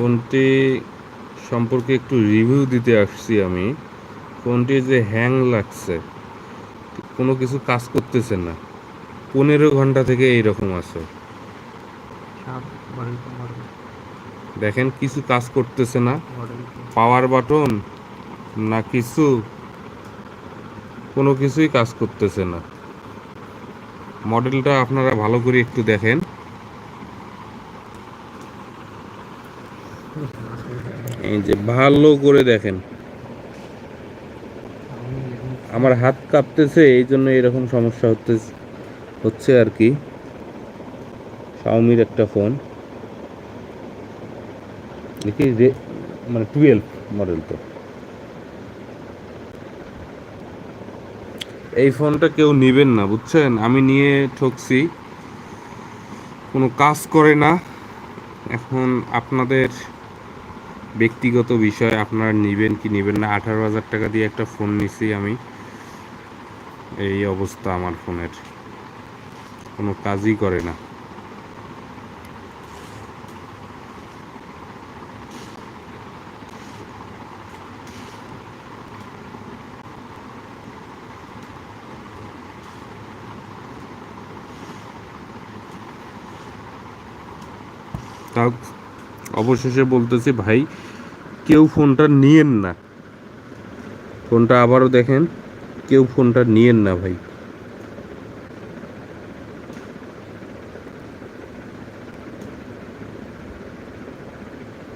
ফোনটি সম্পর্কে একটু রিভিউ দিতে আসছি আমি। ফোনটি যে হ্যাং লাগছে কোনো কিছু কাজ করতেছে না। পনেরো ঘণ্টা থেকে এইরকম আছে। দেখেন কিছু কাজ করতেছে না। পাওয়ার বাটন না কিছু কোনো কিছুই কাজ করতেছে না। মডেলটা আপনারা ভালো করে একটু দেখেন। এই যে ভালো করে দেখেন। আমার হাত কাঁপতেছে, এই জন্য এরকম সমস্যা হতে হচ্ছে আর কি। শাওমির একটা ফোন দেখি রে মানে টুয়েলভ মডেল তো। এই ফোনটা কেউ নেবেন না, বুঝছেন? আমি নিয়ে ঠকছি। কোনো কাজ করে না। এখন আপনাদের ব্যক্তিগত বিষয় আপনারা নেবেন কি নেবেন না, আঠারো হাজার টাকা দিয়ে একটা ফোন নিছি আমি। এই অবস্থা আমার ফোনের কোনো কাজই করে না। তাও অবশেষে বলতেছি, ভাই, কেউ ফোনটা নিয়েন না। ফোনটা আবারও দেখেন, কেউ ফোনটা নিয়েন না, ভাই।